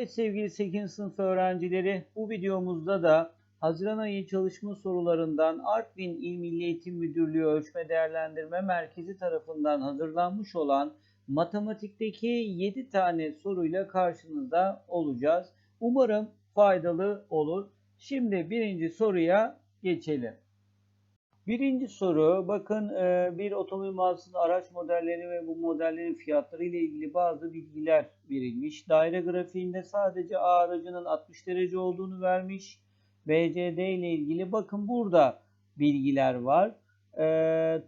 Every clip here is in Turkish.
Evet sevgili 8. sınıf öğrencileri bu videomuzda da Haziran ayı çalışma sorularından Artvin İl Milli Eğitim Müdürlüğü Ölçme Değerlendirme Merkezi tarafından hazırlanmış olan matematikteki 7 tane soruyla karşınızda olacağız. Umarım faydalı olur. Şimdi birinci soruya geçelim. Birinci soru bakın e, bir otomobil mağazasının araç modelleri ve bu modellerin fiyatları ile ilgili bazı bilgiler verilmiş. Daire grafiğinde sadece A aracının 60 derece olduğunu vermiş. BCD ile ilgili bakın burada bilgiler var. E,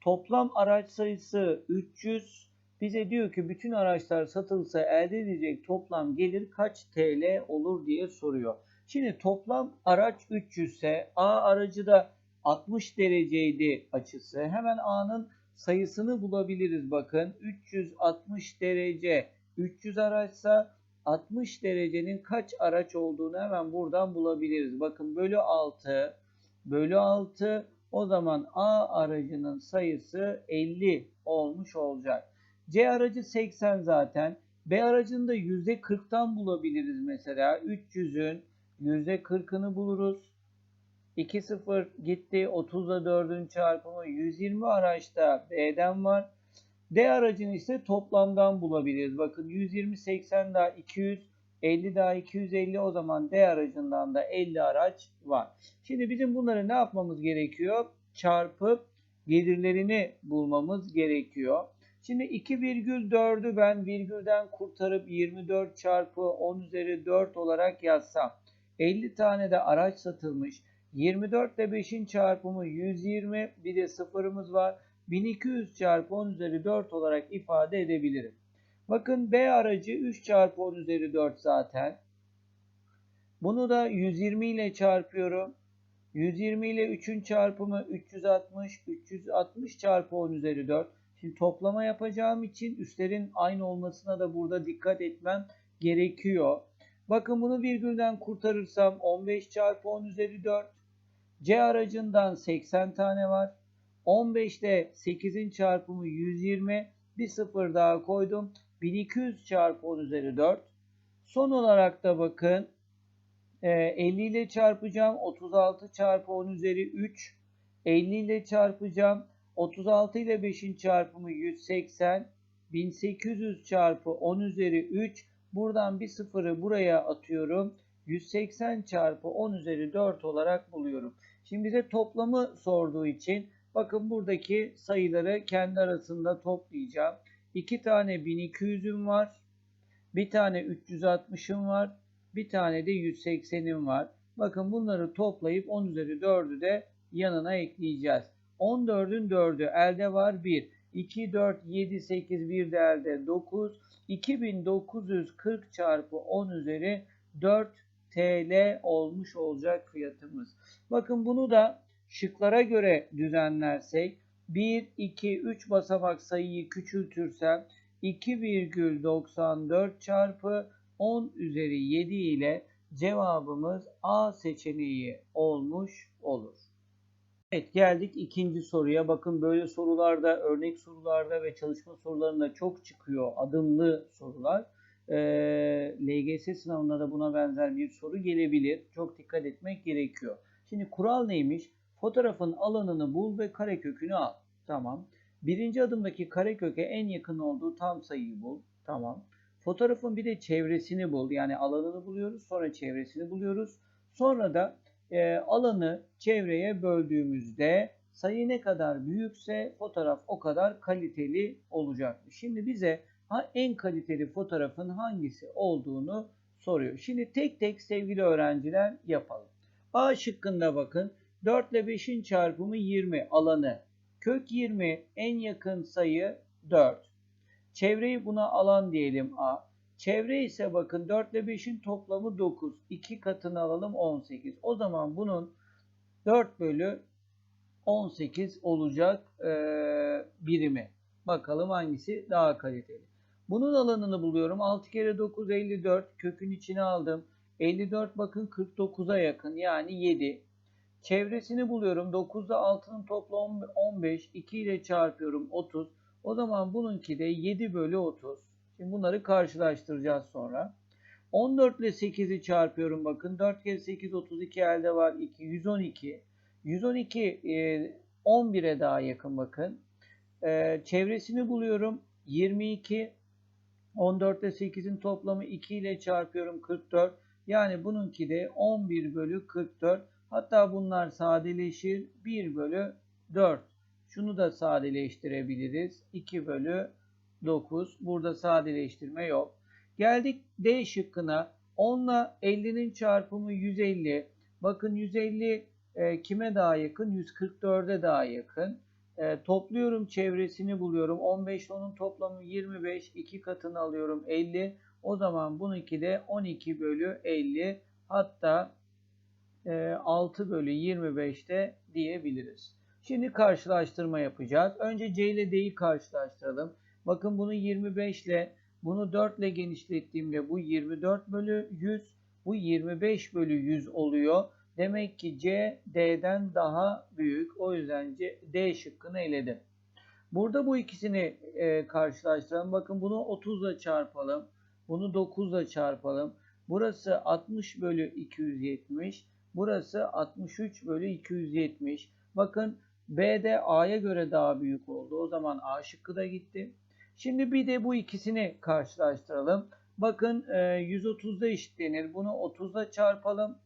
toplam araç sayısı 300. Bize diyor ki bütün araçlar satılsa elde edilecek toplam gelir kaç TL olur diye soruyor. Şimdi toplam araç 300 ise A aracı da 60 dereceydi açısı. Hemen A'nın sayısını bulabiliriz bakın. 360 derece 300 araçsa 60 derecenin kaç araç olduğunu hemen buradan bulabiliriz. Bakın bölü 6 bölü 6 o zaman A aracının sayısı 50 olmuş olacak. C aracı 80 zaten. B aracını da %40'tan bulabiliriz mesela. 300'ün %40'ını buluruz. 2 0 gitti. 30 ile 4'ün çarpımı 120 araçta B'den var. D aracını ise toplamdan bulabiliriz. Bakın 120 80 daha 200 50 daha 250 o zaman D aracından da 50 araç var. Şimdi bizim bunları ne yapmamız gerekiyor? Çarpıp gelirlerini bulmamız gerekiyor. Şimdi 2,4'ü ben virgülden kurtarıp 24 çarpı 10 üzeri 4 olarak yazsam 50 tane de araç satılmış. 24 ile 5'in çarpımı 120 bir de sıfırımız var. 1200 çarpı 10 üzeri 4 olarak ifade edebilirim. Bakın B aracı 3 çarpı 10 üzeri 4 zaten. Bunu da 120 ile çarpıyorum. 120 ile 3'ün çarpımı 360. 360 çarpı 10 üzeri 4. Şimdi toplama yapacağım için üstlerin aynı olmasına da burada dikkat etmem gerekiyor. Bakın bunu virgülden kurtarırsam 15 çarpı 10 üzeri 4. C aracından 80 tane var. 15 ile 8'in çarpımı 120. Bir sıfır daha koydum. 1200 çarpı 10 üzeri 4. Son olarak da bakın 50 ile çarpacağım. 36 çarpı 10 üzeri 3. 50 ile çarpacağım. 36 ile 5'in çarpımı 180. 1800 çarpı 10 üzeri 3. Buradan bir sıfırı buraya atıyorum. 180 çarpı 10 üzeri 4 olarak buluyorum. Şimdi bize toplamı sorduğu için bakın buradaki sayıları kendi arasında toplayacağım. 2 tane 1200'üm var. Bir tane 360'ım var. Bir tane de 180'im var. Bakın bunları toplayıp 10 üzeri 4'ü de yanına ekleyeceğiz. 14'ün 4'ü elde var 1. 2, 4, 7, 8, 1 de elde 9. 2940 çarpı 10 üzeri 4 TL olmuş olacak fiyatımız. Bakın bunu da şıklara göre düzenlersek 1, 2, 3 basamak sayıyı küçültürsem 2,94 çarpı 10 üzeri 7 ile cevabımız A seçeneği olmuş olur. Evet geldik ikinci soruya. Bakın böyle sorularda, örnek sorularda ve çalışma sorularında çok çıkıyor adımlı sorular. Ee, LGS sınavında da buna benzer bir soru gelebilir. Çok dikkat etmek gerekiyor. Şimdi kural neymiş? Fotoğrafın alanını bul ve karekökünü al. Tamam. Birinci adımdaki kareköke en yakın olduğu tam sayıyı bul. Tamam. Fotoğrafın bir de çevresini bul. Yani alanını buluyoruz. Sonra çevresini buluyoruz. Sonra da e, alanı çevreye böldüğümüzde sayı ne kadar büyükse fotoğraf o kadar kaliteli olacak. Şimdi bize en kaliteli fotoğrafın hangisi olduğunu soruyor. Şimdi tek tek sevgili öğrenciler yapalım. A şıkkında bakın 4 ile 5'in çarpımı 20 alanı. Kök 20 en yakın sayı 4. Çevreyi buna alan diyelim A. Çevre ise bakın 4 ile 5'in toplamı 9. 2 katını alalım 18. O zaman bunun 4 bölü 18 olacak e, birimi. Bakalım hangisi daha kaliteli. Bunun alanını buluyorum. 6 kere 9 54. Kökün içine aldım. 54 bakın 49'a yakın yani 7. Çevresini buluyorum. 9 ile 6'nın toplamı 15. 2 ile çarpıyorum 30. O zaman bununki de 7 bölü 30. Şimdi bunları karşılaştıracağız sonra. 14 ile 8'i çarpıyorum bakın. 4 kere 8 32 elde var. 2 112. 112 e, 11'e daha yakın bakın. E, çevresini buluyorum. 22. 14 ile 8'in toplamı 2 ile çarpıyorum 44. Yani bununki de 11 bölü 44. Hatta bunlar sadeleşir. 1 bölü 4. Şunu da sadeleştirebiliriz. 2 bölü 9. Burada sadeleştirme yok. Geldik D şıkkına. 10 ile 50'nin çarpımı 150. Bakın 150 e, kime daha yakın? 144'e daha yakın. E, topluyorum çevresini buluyorum. 15 ile onun toplamı 25. 2 katını alıyorum 50. O zaman bununki de 12 bölü 50. Hatta e, 6 bölü 25'te diyebiliriz. Şimdi karşılaştırma yapacağız. Önce C ile D'yi karşılaştıralım. Bakın bunu 25 ile bunu 4 ile genişlettiğimde bu 24 bölü 100. Bu 25 bölü 100 oluyor. Demek ki C D'den daha büyük. O yüzden C, D şıkkını eledim. Burada bu ikisini e, karşılaştıralım. Bakın bunu 30 ile çarpalım. Bunu 9 ile çarpalım. Burası 60 bölü 270. Burası 63 bölü 270. Bakın B de A'ya göre daha büyük oldu. O zaman A şıkkı da gitti. Şimdi bir de bu ikisini karşılaştıralım. Bakın 130'da eşitlenir. Bunu 30'da çarpalım.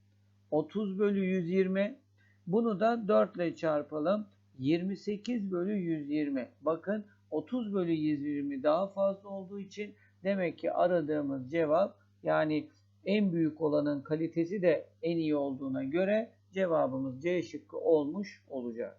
30 bölü 120. Bunu da 4 ile çarpalım. 28 bölü 120. Bakın 30 bölü 120 daha fazla olduğu için demek ki aradığımız cevap yani en büyük olanın kalitesi de en iyi olduğuna göre cevabımız C şıkkı olmuş olacak.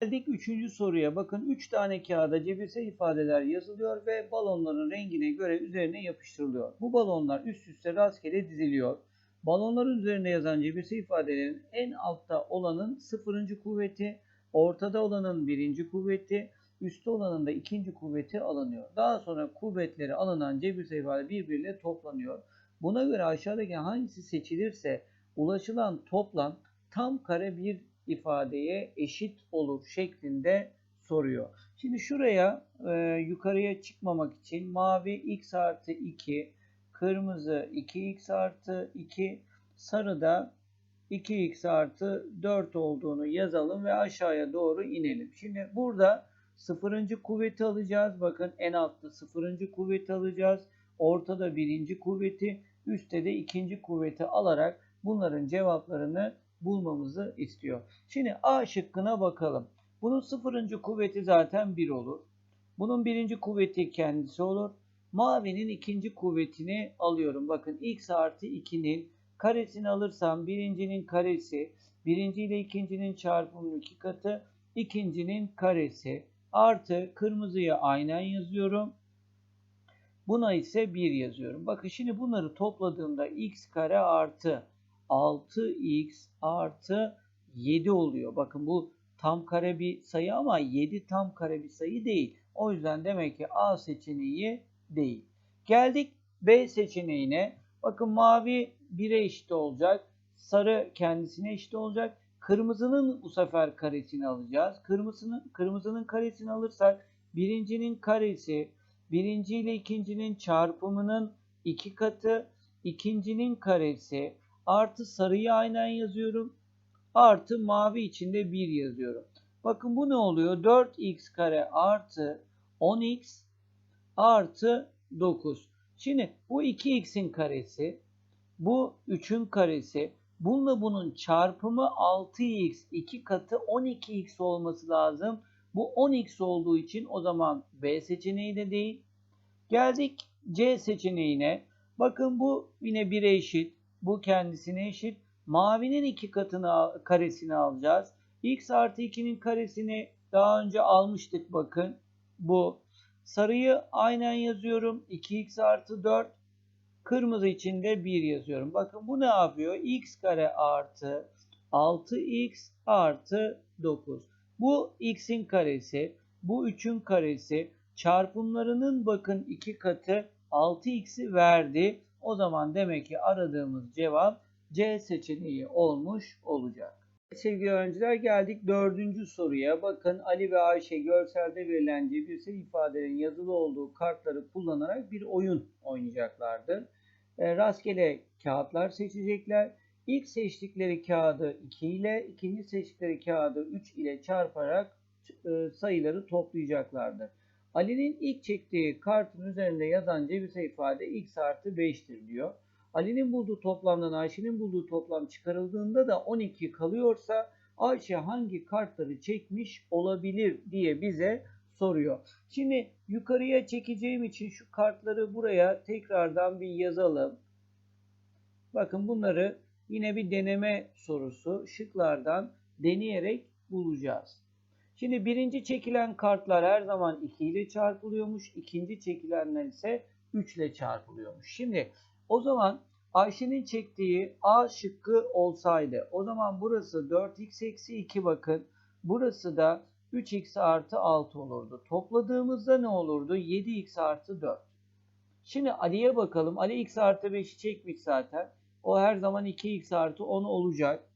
Geldik üçüncü soruya. Bakın 3 tane kağıda cebirsel ifadeler yazılıyor ve balonların rengine göre üzerine yapıştırılıyor. Bu balonlar üst üste rastgele diziliyor. Balonların üzerinde yazan cebirsel ifadelerin en altta olanın sıfırıncı kuvveti, ortada olanın birinci kuvveti, üstte olanın da ikinci kuvveti alınıyor. Daha sonra kuvvetleri alınan cebirsel ifade birbiriyle toplanıyor. Buna göre aşağıdaki hangisi seçilirse ulaşılan toplam tam kare bir ifadeye eşit olur şeklinde soruyor. Şimdi şuraya e, yukarıya çıkmamak için mavi x artı 2, kırmızı 2x artı 2, sarı da 2x artı 4 olduğunu yazalım ve aşağıya doğru inelim. Şimdi burada sıfırıncı kuvveti alacağız. Bakın en altta sıfırıncı kuvveti alacağız. Ortada birinci kuvveti, üstte de ikinci kuvveti alarak bunların cevaplarını bulmamızı istiyor. Şimdi A şıkkına bakalım. Bunun sıfırıncı kuvveti zaten 1 olur. Bunun birinci kuvveti kendisi olur. Mavinin ikinci kuvvetini alıyorum. Bakın x artı 2'nin karesini alırsam birincinin karesi, birinci ile ikincinin çarpımının iki katı, ikincinin karesi artı kırmızıya aynen yazıyorum. Buna ise 1 yazıyorum. Bakın şimdi bunları topladığımda x kare artı 6x artı 7 oluyor. Bakın bu tam kare bir sayı ama 7 tam kare bir sayı değil. O yüzden demek ki A seçeneği değil. Geldik B seçeneğine. Bakın mavi 1'e eşit olacak. Sarı kendisine eşit olacak. Kırmızının bu sefer karesini alacağız. Kırmızının, kırmızının karesini alırsak birincinin karesi birinci ile ikincinin çarpımının iki katı ikincinin karesi artı sarıyı aynen yazıyorum. Artı mavi içinde 1 yazıyorum. Bakın bu ne oluyor? 4x kare artı 10x artı 9. Şimdi bu 2x'in karesi, bu 3'ün karesi, bununla bunun çarpımı 6x, 2 katı 12x olması lazım. Bu 10x olduğu için o zaman B seçeneği de değil. Geldik C seçeneğine. Bakın bu yine 1'e eşit. Bu kendisine eşit. Mavinin iki katını karesini alacağız. X artı 2'nin karesini daha önce almıştık bakın. Bu. Sarıyı aynen yazıyorum. 2x artı 4. Kırmızı için de 1 yazıyorum. Bakın bu ne yapıyor? x kare artı 6x artı 9. Bu x'in karesi. Bu 3'ün karesi. Çarpımlarının bakın 2 katı 6x'i verdi. O zaman demek ki aradığımız cevap C seçeneği olmuş olacak. Sevgili öğrenciler geldik dördüncü soruya. Bakın Ali ve Ayşe görselde verilen cebirsel ifadelerin yazılı olduğu kartları kullanarak bir oyun oynayacaklardır. e, rastgele kağıtlar seçecekler. İlk seçtikleri kağıdı 2 ile, ikinci seçtikleri kağıdı 3 ile çarparak e, sayıları toplayacaklardır. Ali'nin ilk çektiği kartın üzerinde yazan cebirsel ifade x artı 5'tir diyor. Ali'nin bulduğu toplamdan Ayşe'nin bulduğu toplam çıkarıldığında da 12 kalıyorsa Ayşe hangi kartları çekmiş olabilir diye bize soruyor. Şimdi yukarıya çekeceğim için şu kartları buraya tekrardan bir yazalım. Bakın bunları yine bir deneme sorusu şıklardan deneyerek bulacağız. Şimdi birinci çekilen kartlar her zaman 2 ile çarpılıyormuş. İkinci çekilenler ise 3 ile çarpılıyormuş. Şimdi o zaman Ayşe'nin çektiği A şıkkı olsaydı o zaman burası 4x eksi 2 bakın. Burası da 3x artı 6 olurdu. Topladığımızda ne olurdu? 7x artı 4. Şimdi Ali'ye bakalım. Ali x artı 5'i çekmiş zaten. O her zaman 2x artı 10 olacak.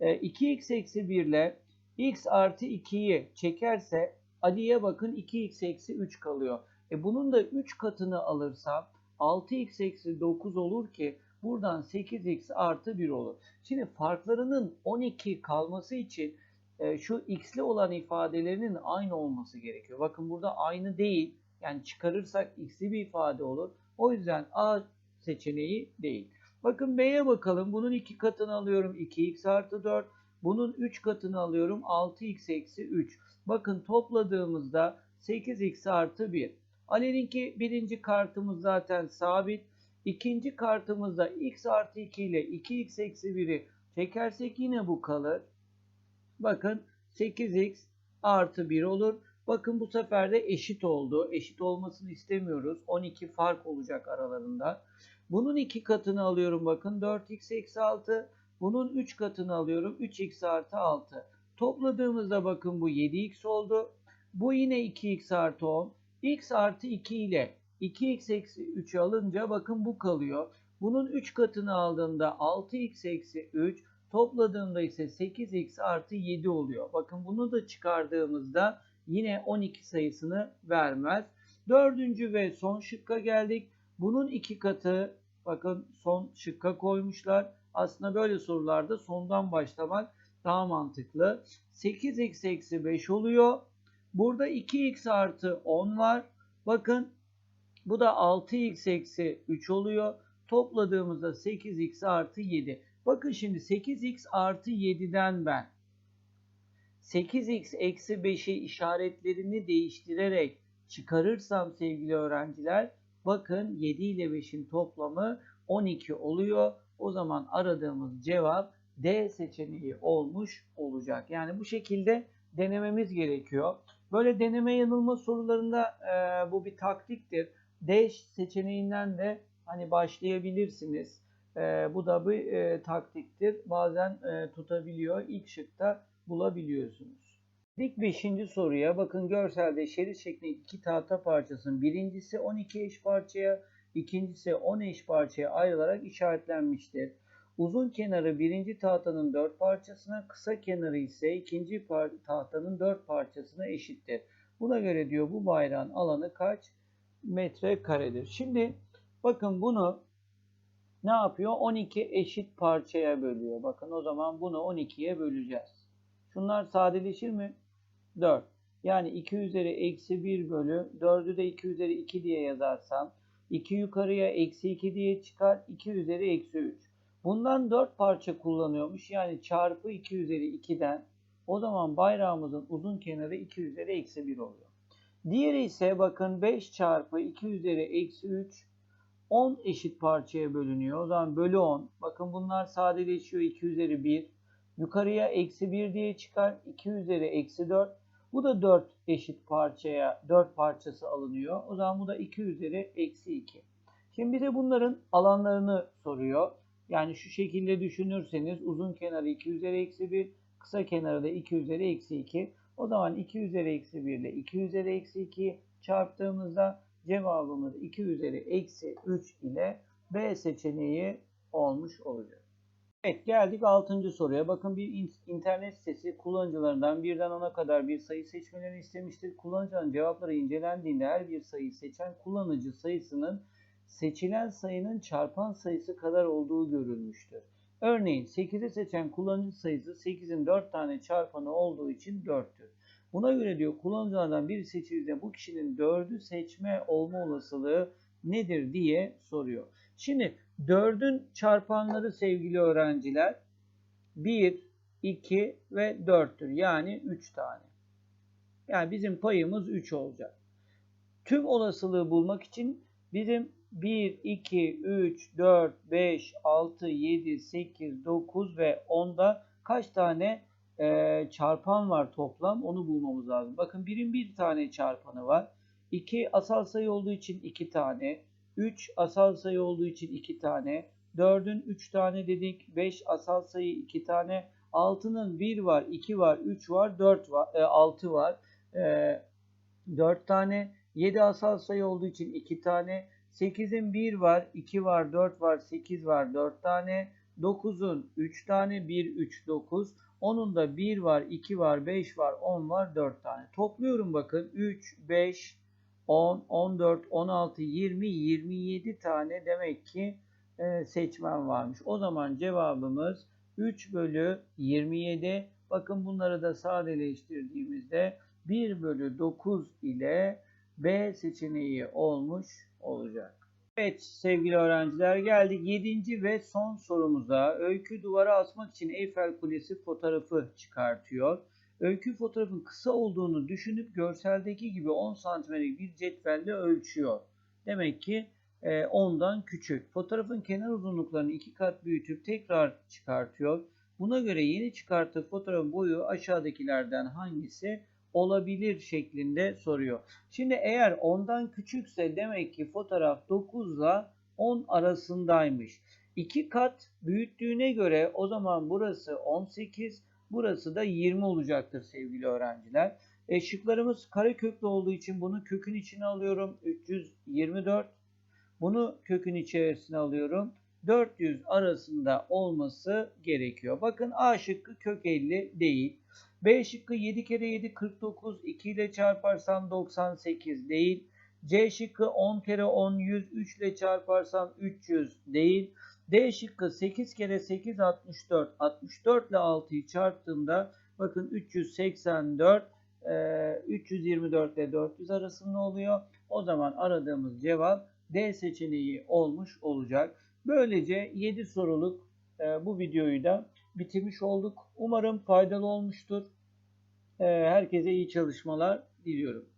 E, 2x eksi 1 ile x artı 2'yi çekerse Ali'ye bakın 2x eksi 3 kalıyor. E bunun da 3 katını alırsam 6x eksi 9 olur ki buradan 8x artı 1 olur. Şimdi farklarının 12 kalması için e, şu x'li olan ifadelerinin aynı olması gerekiyor. Bakın burada aynı değil. Yani çıkarırsak x'li bir ifade olur. O yüzden A seçeneği değil. Bakın B'ye bakalım. Bunun 2 katını alıyorum. 2x artı 4. Bunun 3 katını alıyorum. 6x eksi 3. Bakın topladığımızda 8x artı 1. Ali'ninki birinci kartımız zaten sabit. İkinci kartımızda x artı 2 ile 2x eksi 1'i çekersek yine bu kalır. Bakın 8x artı 1 olur. Bakın bu sefer de eşit oldu. Eşit olmasını istemiyoruz. 12 fark olacak aralarında. Bunun 2 katını alıyorum bakın 4x eksi 6. Bunun 3 katını alıyorum 3x artı 6. Topladığımızda bakın bu 7x oldu. Bu yine 2x artı 10. x artı 2 ile 2x eksi 3'ü alınca bakın bu kalıyor. Bunun 3 katını aldığımda 6x eksi 3 topladığımda ise 8x artı 7 oluyor. Bakın bunu da çıkardığımızda yine 12 sayısını vermez. Dördüncü ve son şıkka geldik. Bunun iki katı bakın son şıkka koymuşlar. Aslında böyle sorularda sondan başlamak daha mantıklı. 8x eksi 5 oluyor. Burada 2x artı 10 var. Bakın bu da 6x eksi 3 oluyor. Topladığımızda 8x artı 7. Bakın şimdi 8x artı 7'den ben 8x eksi 5'i işaretlerini değiştirerek çıkarırsam sevgili öğrenciler bakın 7 ile 5'in toplamı 12 oluyor. O zaman aradığımız cevap D seçeneği olmuş olacak. Yani bu şekilde denememiz gerekiyor. Böyle deneme yanılma sorularında e, bu bir taktiktir. D seçeneğinden de hani başlayabilirsiniz. E, bu da bir e, taktiktir. Bazen e, tutabiliyor. İlk şıkta bulabiliyorsunuz. Dik 5. soruya bakın görselde şerit şeklinde iki tahta parçasının birincisi 12 eş parçaya, ikincisi 10 eş parçaya ayrılarak işaretlenmiştir. Uzun kenarı birinci tahtanın 4 parçasına, kısa kenarı ise ikinci tahtanın 4 parçasına eşittir. Buna göre diyor bu bayrağın alanı kaç metre karedir? Şimdi bakın bunu ne yapıyor? 12 eşit parçaya bölüyor. Bakın o zaman bunu 12'ye böleceğiz. Şunlar sadeleşir mi? 4. Yani 2 üzeri eksi 1 bölü 4'ü de 2 üzeri 2 diye yazarsam 2 yukarıya eksi 2 diye çıkar. 2 üzeri eksi 3. Bundan 4 parça kullanıyormuş. Yani çarpı 2 üzeri 2'den o zaman bayrağımızın uzun kenarı 2 üzeri eksi 1 oluyor. Diğeri ise bakın 5 çarpı 2 üzeri eksi 3 10 eşit parçaya bölünüyor. O zaman bölü 10. Bakın bunlar sadeleşiyor 2 üzeri 1. Yukarıya eksi 1 diye çıkar. 2 üzeri eksi 4. Bu da 4 eşit parçaya 4 parçası alınıyor. O zaman bu da 2 üzeri eksi 2. Şimdi bize bunların alanlarını soruyor. Yani şu şekilde düşünürseniz uzun kenarı 2 üzeri eksi 1, kısa kenarı da 2 üzeri eksi 2. O zaman 2 üzeri eksi 1 ile 2 üzeri eksi 2 çarptığımızda cevabımız 2 üzeri eksi 3 ile B seçeneği olmuş olacak. Evet geldik 6. soruya. Bakın bir internet sitesi kullanıcılarından birden 10'a kadar bir sayı seçmelerini istemiştir. Kullanıcının cevapları incelendiğinde her bir sayıyı seçen kullanıcı sayısının seçilen sayının çarpan sayısı kadar olduğu görülmüştür. Örneğin 8'i seçen kullanıcı sayısı 8'in 4 tane çarpanı olduğu için 4'tür. Buna göre diyor kullanıcılardan biri seçildiğinde bu kişinin 4'ü seçme olma olasılığı nedir diye soruyor. Şimdi 4'ün çarpanları sevgili öğrenciler 1, 2 ve 4'tür. Yani 3 tane. Yani bizim payımız 3 olacak. Tüm olasılığı bulmak için bizim 1, 2, 3, 4, 5, 6, 7, 8, 9 ve 10'da kaç tane e, çarpan var toplam onu bulmamız lazım. Bakın birin bir tane çarpanı var. 2 asal sayı olduğu için 2 tane. 3 asal sayı olduğu için 2 tane. 4'ün 3 tane dedik. 5 asal sayı 2 tane. 6'nın 1 var, 2 var, 3 var, 4 var, e, 6 var. E, 4 tane. 7 asal sayı olduğu için 2 tane. 8'in 1 var, 2 var, 4 var, 8 var, 4 tane. 9'un 3 tane, 1, 3, 9. 10'un da 1 var, 2 var, 5 var, 10 var, 4 tane. Topluyorum bakın. 3, 5, 10, 14, 16, 20, 27 tane demek ki e, seçmen varmış. O zaman cevabımız 3 bölü 27. Bakın bunları da sadeleştirdiğimizde 1 bölü 9 ile B seçeneği olmuş olacak. Evet sevgili öğrenciler geldik 7. ve son sorumuza. Öykü duvara asmak için Eyfel Kulesi fotoğrafı çıkartıyor. Öykü fotoğrafın kısa olduğunu düşünüp görseldeki gibi 10 santimetrelik bir cetvelle ölçüyor. Demek ki 10'dan küçük. Fotoğrafın kenar uzunluklarını iki kat büyütüp tekrar çıkartıyor. Buna göre yeni çıkarttığı fotoğrafın boyu aşağıdakilerden hangisi olabilir şeklinde soruyor. Şimdi eğer 10'dan küçükse demek ki fotoğraf 9 ile 10 arasındaymış. 2 kat büyüttüğüne göre o zaman burası 18, burası da 20 olacaktır sevgili öğrenciler. E, şıklarımız kare köklü olduğu için bunu kökün içine alıyorum. 324. Bunu kökün içerisine alıyorum. 400 arasında olması gerekiyor. Bakın A şıkkı kök 50 değil. B şıkkı 7 kere 7 49 2 ile çarparsam 98 değil. C şıkkı 10 kere 10 100 3 ile çarparsam 300 değil. D şıkkı 8 kere 8 64 64 ile 6'yı çarptığımda bakın 384 324 ile 400 arasında oluyor. O zaman aradığımız cevap D seçeneği olmuş olacak. Böylece 7 soruluk bu videoyu da bitirmiş olduk. Umarım faydalı olmuştur. Herkese iyi çalışmalar diliyorum.